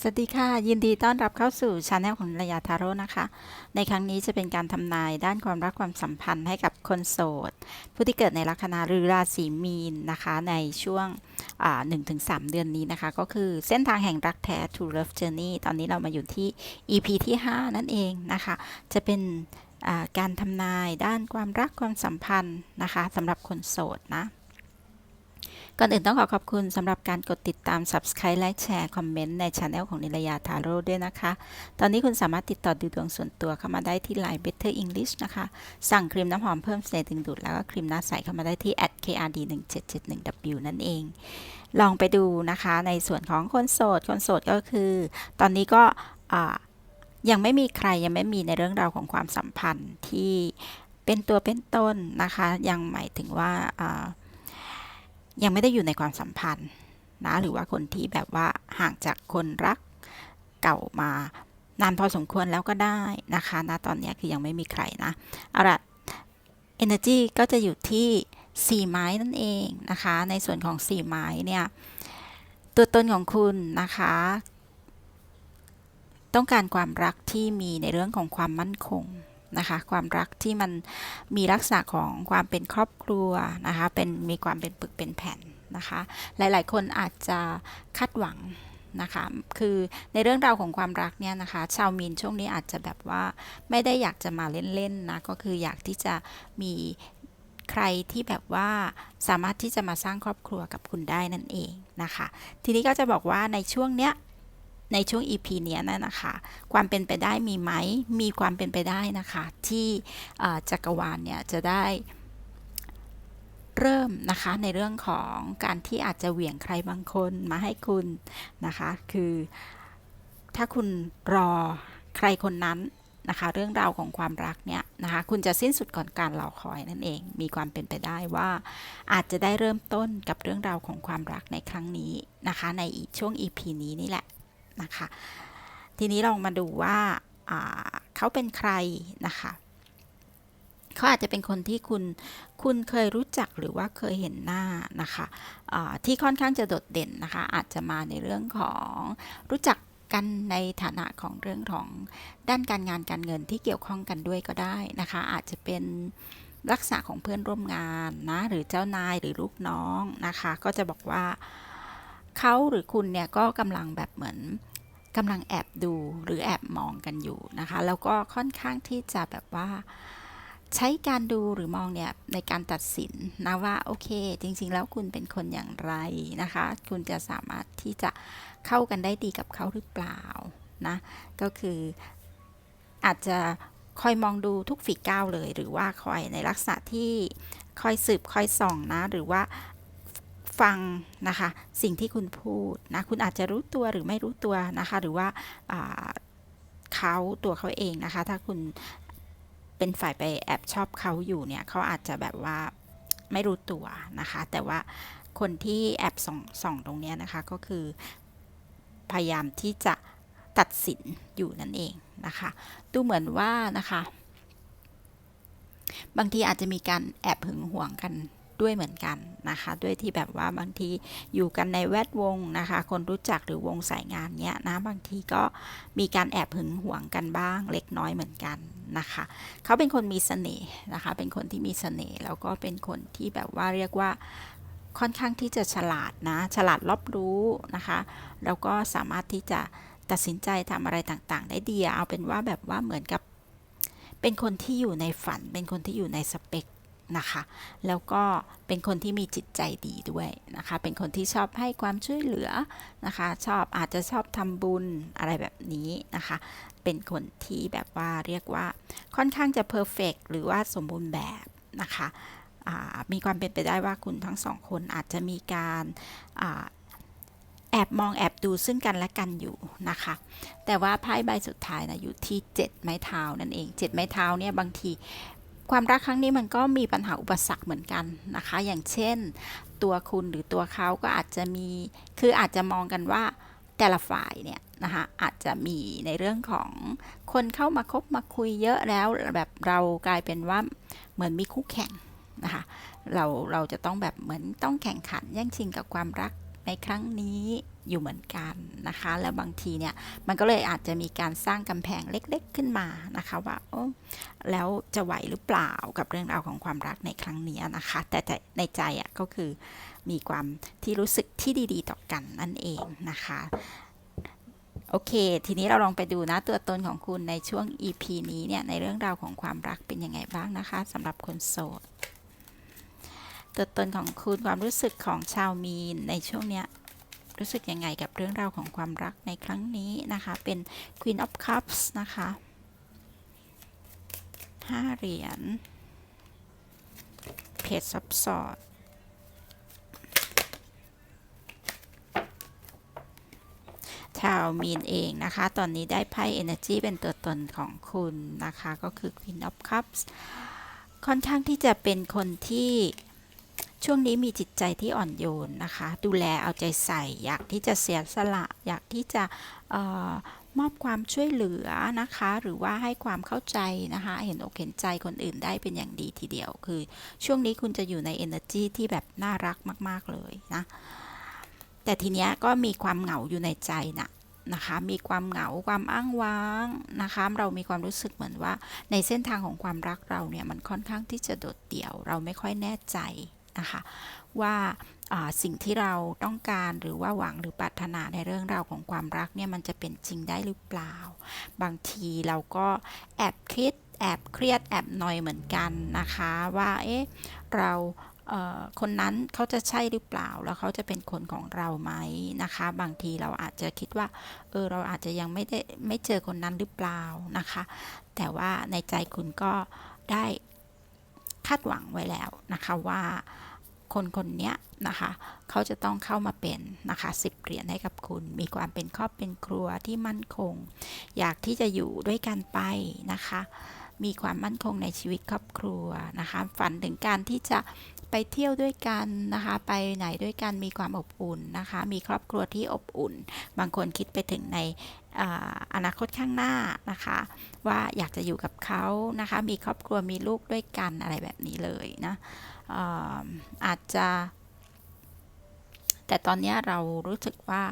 สวัสดีค่ะ ยินดีต้อนรับเข้าสู่ช anel ของระยาทาโร่นะคะ ในครั้งนี้จะเป็นการทำนายด้านความรักความสัมพันธ์ให้กับคนโสด ผู้ที่เกิดในลัคนาหรือราศีมีนนะคะ ในช่วงหนึ่งถึงสามเดือนนี้นะคะ ก็คือเส้นทางแห่งรักแท้ to love journey ตอนนี้เรามาอยู่ที่ EP ที่ 5 นั่นเองนะคะ จะเป็นการทำนายด้านความรักความสัมพันธ์นะคะสำหรับคนโสดนะ ก่อนอื่นต้องขอขอบคุณสำหรับการกดติดตาม Subscribe และแชร์คอมเมนต์ในช anel ของนิรยาทาโร่ด้วยนะคะ ตอนนี้คุณสามารถติดต่อดูดวงส่วนตัวเข้ามาได้ที่ Line Better English นะคะ สั่งครีมน้ำหอมเพิ่มเสน่ห์ดึงดูด แล้วก็ครีมหน้าใสเข้ามาได้ที่ @krd1771w นั่นเอง ลองไปดูนะคะในส่วนของคนโสด คนโสดก็คือ ตอนนี้ก็ยังไม่มีใครยังไม่มีในเรื่องราวของความสัมพันธ์ที่เป็นตัวเป็นต้นนะคะ ยังหมายถึงว่าอ่า ยังไม่ได้อยู่ในความสัมพันธ์นะหรือว่าคนที่แบบว่าห่างจากคนรักเก่ามานานพอสมควรแล้วก็ได้นะคะนะตอนนี้คือยังไม่มีใครนะเอาละ energy ก็จะอยู่ที่ 4 ไม้นั่นเองนะคะ ในส่วนของ 4 ไม้เนี่ยตัวตนของคุณนะคะ ต้องการความรักที่มีในเรื่องของความมั่นคง นะคะ ความรักที่มันมีลักษณะของความเป็นครอบครัวนะคะ เป็นมีความเป็นปึกเป็นแผ่นนะคะ หลายๆ คนอาจจะคาดหวังนะคะ คือในเรื่องราวของความรักเนี่ยนะคะ ชาวมีนช่วงนี้อาจจะแบบว่าไม่ได้อยากจะมาเล่นๆนะ ก็คืออยากที่จะมีใครที่แบบว่าสามารถที่จะมาสร้างครอบครัวกับคุณได้นั่นเองนะคะ ทีนี้ก็จะบอกว่าในช่วงเนี้ย ในช่วง EP เนี้ยนะนะคะ ความเป็นไปได้มีไหม มีความเป็นไปได้นะคะ ที่จักรวาลเนี่ยจะได้เริ่มนะคะในเรื่องของการที่อาจจะเหวี่ยงใครบางคนมาให้คุณนะคะ คือถ้าคุณรอใครคนนั้นนะคะเรื่องราวของความรักเนี่ยนะคะคุณจะสิ้นสุดก่อนการรอคอยนั่นเอง มีความเป็นไปได้ว่า อาจจะได้เริ่มต้นกับเรื่องราวของความรักในครั้งนี้นะคะ ในช่วง EP นี้นี่แหละ นะคะ ทีนี้ลองมาดูว่าเขาเป็นใครนะคะเขาอาจจะเป็นคนที่คุณคุณเคยรู้จักหรือว่าเคยเห็นหน้านะคะะที่ค่อนข้างจะโดดเด่นนะคะ อาจจะมาในเรื่องของรู้จักกันในฐานะของเรื่องของด้านการงานการเงินที่เกี่ยวข้องกันด้วยก็ได้นะคะ อาจจะเป็นลักษณะของเพื่อนร่วมงานนะหรือเจ้านายหรือลูกน้องนะคะ ก็จะบอกว่า เขาหรือคุณเนี่ยก็กำลังแบบเหมือนกำลังแอบดูหรือแอบมองกันอยู่นะคะ แล้วก็ค่อนข้างที่จะแบบว่าใช้การดูหรือมองเนี่ยในการตัดสินนะว่าโอเค จริงๆ แล้วคุณเป็นคนอย่างไรนะคะ คุณจะสามารถที่จะเข้ากันได้ดีกับเขาหรือเปล่านะก็คืออาจจะคอยมองดูทุกฝีก้าวเลย หรือว่าคอยในลักษณะที่คอยสืบคอยส่องนะ หรือว่า ฟังนะคะสิ่งที่คุณพูดนะคุณอาจจะรู้ตัวหรือไม่รู้ตัวนะคะหรือว่าเขาตัวเขาเองนะคะ ถ้าคุณเป็นฝ่ายไปแอบชอบเขาอยู่เนี่ยเขาอาจจะแบบว่าไม่รู้ตัวนะคะ แต่ว่าคนที่แอบส่องส่องตรงนี้นะคะก็คือพยายามที่จะตัดสินอยู่นั่นเองนะคะดูเหมือนว่านะคะ บางทีอาจจะมีการแอบหึงหวงกัน ด้วยเหมือนกันนะคะ ด้วยที่แบบว่าบางทีอยู่กันในแวดวงนะคะ คนรู้จักหรือวงสายงานเนี้ยนะบางทีก็มีการแอบหึงหวงกันบ้างเล็กน้อยเหมือนกันนะคะเขาเป็นคนมีเสน่ห์นะคะ เป็นคนที่มีเสน่ห์แล้วก็เป็นคนที่แบบว่าเรียกว่าค่อนข้างที่จะฉลาดนะ ฉลาดรอบรู้นะคะ แล้วก็สามารถที่จะตัดสินใจทำอะไรต่างๆ ได้ดีเอาเป็นว่าแบบว่าเหมือนกับ เป็นคนที่อยู่ในฝัน เป็นคนที่อยู่ในสเปค นะคะ แล้วก็เป็นคนที่มีจิตใจดีด้วยนะคะ เป็นคนที่ชอบให้ความช่วยเหลือนะคะ ชอบอาจจะชอบทำบุญอะไรแบบนี้นะคะ เป็นคนที่แบบว่าเรียกว่าค่อนข้างจะเพอร์เฟกหรือว่าสมบูรณ์แบบนะคะมีความเป็นไปได้ว่าคุณทั้งสองคนอาจจะมีการแอบมองแอบดูซึ่งกันและกันอยู่นะคะ แต่ว่าไพ่ใบสุดท้ายนะอยู่ที่ 7 ไม้เท้านั่นเอง 7 ไม้เท้าเนี่ยบางที ความรักครั้งนี้มันก็มีปัญหาอุปสรรคเหมือนกันนะคะ อย่างเช่น ตัวคุณหรือตัวเขาก็อาจจะมี คืออาจจะมองกันว่าแต่ละฝ่ายเนี่ยนะคะอาจจะมีในเรื่องของคนเข้ามาคบมาคุยเยอะแล้วแบบเรากลายเป็นว่าเหมือนมีคู่แข่งนะคะเราเราจะต้องแบบเหมือนต้องแข่งขันแย่งชิงกับความรักในครั้งนี้ อยู่เหมือนกันนะคะ แล้วบางทีเนี่ยมันก็เลยอาจจะมีการสร้างกำแพงเล็กๆขึ้นมานะคะว่าโอ้แล้วจะไหวหรือเปล่ากับเรื่องราวของความรักในครั้งนี้นะคะ แต่แต่ในใจอะก็คือมีความที่รู้สึกที่ดีๆ ต่อกันนั่นเองนะคะโอเค ทีนี้เราลองไปดูนะตัวตนของคุณในช่วง EP นี้เนี่ยในเรื่องราวของความรักเป็นยังไงบ้างนะคะสำหรับคนโสดตัวตนของคุณความรู้สึกของชาวมีนในช่วงเนี้ย รู้สึกยังไงกับเรื่องราวของความรักในครั้งนี้นะคะ เป็น Queen of Cups นะคะห้าเหรียญ Page of Swords ชาวมีนเองนะคะ ตอนนี้ได้ไพ่ Energy เป็นตัวตนของคุณนะคะ ก็คือ Queen of Cups ค่อนข้างที่จะเป็นคนที่ ช่วงนี้มีจิตใจที่อ่อนโยนนะคะ ดูแลเอาใจใส่ อยากที่จะเสียสละ อยากที่จะออมอบความช่วยเหลือนะคะ หรือว่าให้ความเข้าใจนะคะ เห็นอกเห็นใจคนอื่นได้เป็นอย่างดีทีเดียว คือ ช่วงนี้คุณจะอยู่ใน energy ที่แบบน่ารักมาก ๆ เลยนะ แต่ทีเนี้ยก็มีความเหงาอยู่ในใจนะนะคะ มีความเหงา ความอ้างว้างนะคะ เรามีความรู้สึกเหมือนว่า ในเส้นทางของความรักเราเนี่ย มันค่อนข้างที่จะโดดเดี่ยว เราไม่ค่อยแน่ใจ นะคะว่าสิ่งที่เราต้องการหรือว่าหวังหรือปรารถนาในเรื่องราวของความรักเนี่ยมันจะเป็นจริงได้หรือเปล่า บางทีเราก็แอบคิดแอบเครียดแอบนอยเหมือนกันนะคะว่าเอ๊ะเราคนนั้นเขาจะใช่หรือเปล่าแล้วเขาจะเป็นคนของเราไหมนะคะ บางทีเราอาจจะคิดว่าเออเราอาจจะยังไม่ได้ไม่เจอคนนั้นหรือเปล่านะคะ แต่ว่าในใจคุณก็ได้ คาดหวังไว้แล้วนะคะว่าคนคนนี้นะคะ เขาจะต้องเข้ามาเป็นนะคะสิบเหรียญให้กับคุณ มีความเป็นครอบเป็นครัวที่มั่นคง อยากที่จะอยู่ด้วยกันไปนะคะ มีความมั่นคงในชีวิตครอบครัวนะคะ ฝันถึงการที่จะไปเที่ยวด้วยกันนะคะ ไปไหนด้วยกันมีความอบอุ่นนะคะ มีครอบครัวที่อบอุ่น บางคนคิดไปถึงในอนาคตข้างหน้านะคะ ว่าอยากจะอยู่กับเขานะคะ มีครอบครัวมีลูกด้วยกันอะไรแบบนี้เลยนะอาจจะ แต่ตอนนี้เรารู้สึกว่า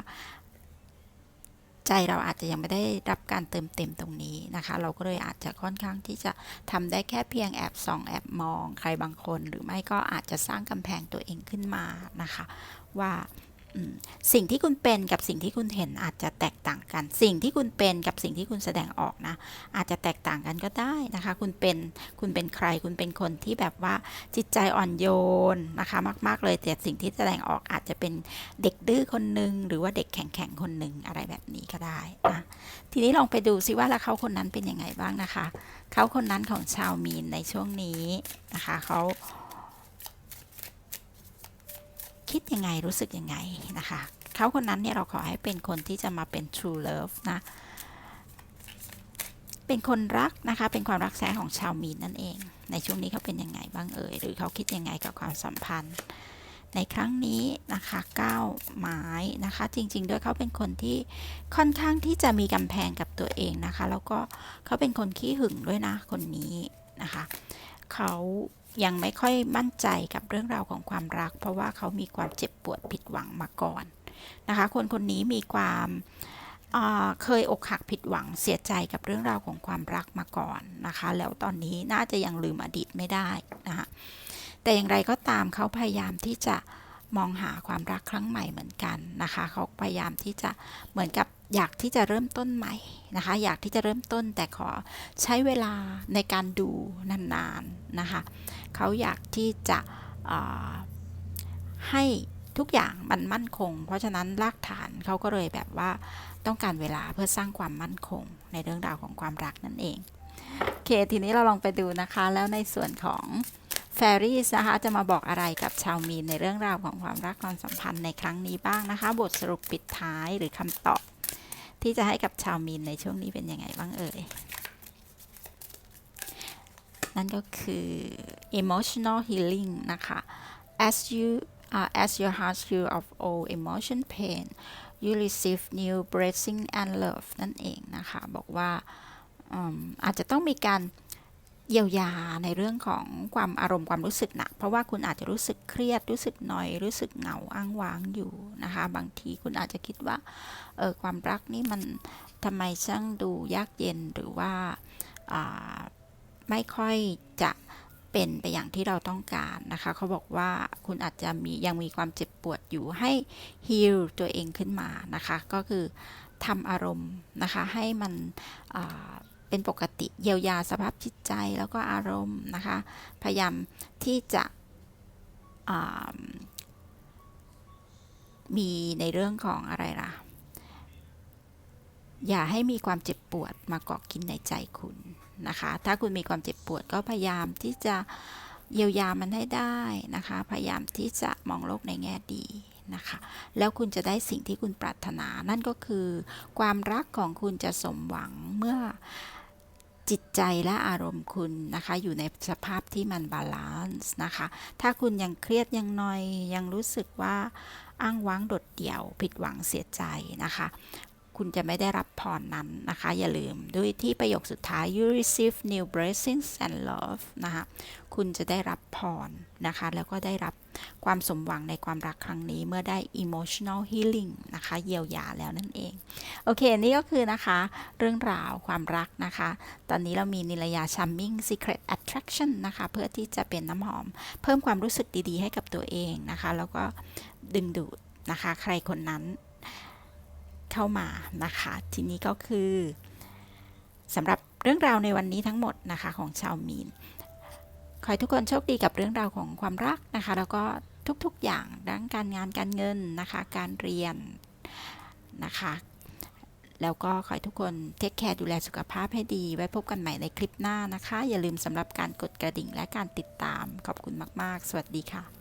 ใจเราอาจจะยังไม่ได้รับการเติมเต็มตรงนี้นะคะ เราก็เลยอาจจะค่อนข้างที่จะทำได้แค่เพียงแอบส่องแอบมองใครบางคน หรือไม่ก็อาจจะสร้างกำแพงตัวเองขึ้นมานะคะ ว่า สิ่งที่คุณเป็นกับสิ่งที่คุณเห็นอาจจะแตกต่างกัน สิ่งที่คุณเป็นกับสิ่งที่คุณแสดงออกนะ อาจจะแตกต่างกันก็ได้นะคะ คุณเป็นคุณเป็นใคร คุณเป็นคนที่แบบว่าจิตใจอ่อนโยนนะคะ มาก ๆ เลยแต่สิ่งที่แสดงออกอาจจะเป็นเด็กดื้อคนหนึ่งหรือว่าเด็กแข็งๆคนหนึ่งอะไรแบบนี้ก็ได้นะทีนี้ลองไปดูซิว่าแล้วเขาคนนั้นเป็นยังไงบ้างนะคะ เขาคนนั้นของชาวมีนในช่วงนี้นะคะเขา คิดยังไงรู้สึกยังไงนะคะเขาคนนั้นเนี่ยเราขอให้เป็นคนที่จะมาเป็น true love นะ เป็นคนรักนะคะ เป็นความรักแท้ของชาวมีนนั่นเอง ในช่วงนี้เขาเป็นยังไงบ้างเอ่ย หรือเขาคิดยังไงกับความสัมพันธ์ ในครั้งนี้นะคะก้าวไม้นะคะ จริง ๆ ด้วยเขาเป็นคนที่ค่อนข้างที่จะมีกำแพงกับตัวเองนะคะ แล้วก็เขาเป็นคนขี้หึงด้วยนะคนนี้นะคะเขา ยังไม่ค่อยมั่นใจกับเรื่องราวของความรัก เพราะว่าเขามีความเจ็บปวดผิดหวังมาก่อนนะคะ คนคนนี้มีความเคยอกหักผิดหวังเสียใจกับเรื่องราวของความรักมาก่อนนะคะ แล้วตอนนี้น่าจะยังลืมอดีตไม่ได้นะคะแต่อย่างไรก็ตามเขาพยายามที่จะมองหาความรักครั้งใหม่เหมือนกันนะคะ เขาพยายามที่จะเหมือนกับ อยากที่จะเริ่มต้นใหม่นะคะ อยากที่จะเริ่มต้นแต่ขอใช้เวลาในการดูนานๆนะคะ เขาอยากที่จะให้ทุกอย่างมันมั่นคง เพราะฉะนั้นรากฐานเขาก็เลยแบบว่าต้องการเวลาเพื่อสร้างความมั่นคงในเรื่องราวของความรักนั่นเองโอเค ทีนี้เราลองไปดูนะคะ แล้วในส่วนของแฟรี่นะคะ จะมาบอกอะไรกับชาวมีนในเรื่องราวของความรักความสัมพันธ์ในครั้งนี้บ้างนะคะ บทสรุปปิดท้ายหรือคำตอบ ที่จะให้กับชาวมีนในช่วงนี้เป็นยังไงบ้างเอ่ย นั่นก็คือ emotional healing นะคะ as you uh, as your heart heal of all emotion pain you receive new blessing and love นั่นเองนะคะ บอกว่าอาจจะต้องมีการ เยียวยาในเรื่องของความอารมณ์ความรู้สึกหนัก เพราะว่าคุณอาจจะรู้สึกเครียด รู้สึกหน่อย รู้สึกเหงาอ้างว้างอยู่นะคะ บางทีคุณอาจจะคิดว่าเออความรักนี่มันทำไมช่างดูยากเย็นหรือว่าไม่ค่อยจะเป็นไปอย่างที่เราต้องการนะคะ เขาบอกว่าคุณอาจจะมียังมีความเจ็บปวดอยู่ให้ฮีลตัวเองขึ้นมานะคะ ก็คือทำอารมณ์นะคะให้มัน เป็นปกติเยียวยาสภาพจิตใจแล้วก็อารมณ์นะคะ พยายามที่จะมีในเรื่องของอะไรล่ะ อย่าให้มีความเจ็บปวดมาเกาะกินในใจคุณนะคะ ถ้าคุณมีความเจ็บปวดก็พยายามที่จะเยียวยามันให้ได้นะคะ พยายามที่จะมองโลกในแง่ดีนะคะ แล้วคุณจะได้สิ่งที่คุณปรารถนา นั่นก็คือ ความรักของคุณจะสมหวังเมื่อ จิตใจและอารมณ์คุณนะคะอยู่ในสภาพที่มันบาลานซ์นะคะ ถ้าคุณยังเครียดยังนอยยังรู้สึกว่าอ้างว้างโดดเดี่ยวผิดหวังเสียใจนะคะ คุณจะไม่ได้รับพรนั้นนะคะ อย่าลืมด้วยที่ประโยคสุดท้าย you receive new blessings and love นะคะคุณจะได้รับพรนะคะ แล้วก็ได้รับความสมหวังในความรักครั้งนี้เมื่อได้ emotional healing นะคะ เยียวยาแล้วนั่นเอง โอเค นี่ก็คือนะคะ เรื่องราวความรักนะคะ ตอนนี้เรามีนิรยา Charming Secret Attraction นะคะ เพื่อที่จะเป็นน้ำหอม เพิ่มความรู้สึกดีๆ ให้กับตัวเองนะคะ แล้วก็ดึงดูดนะคะ ใครคนนั้น เข้ามานะคะ ทีนี้ก็คือสำหรับเรื่องราวในวันนี้ทั้งหมดนะคะของชาวมีน ขอให้ทุกคนโชคดีกับเรื่องราวของความรักนะคะ แล้วก็ทุกๆอย่างดังการงานการเงินนะคะ การเรียนนะคะ แล้วก็ขอให้ทุกคนเทคแคร์ดูแลสุขภาพให้ดี ไว้พบกันใหม่ในคลิปหน้านะคะ อย่าลืมสำหรับการกดกระดิ่งและการติดตาม ขอบคุณมาก ๆ สวัสดีค่ะ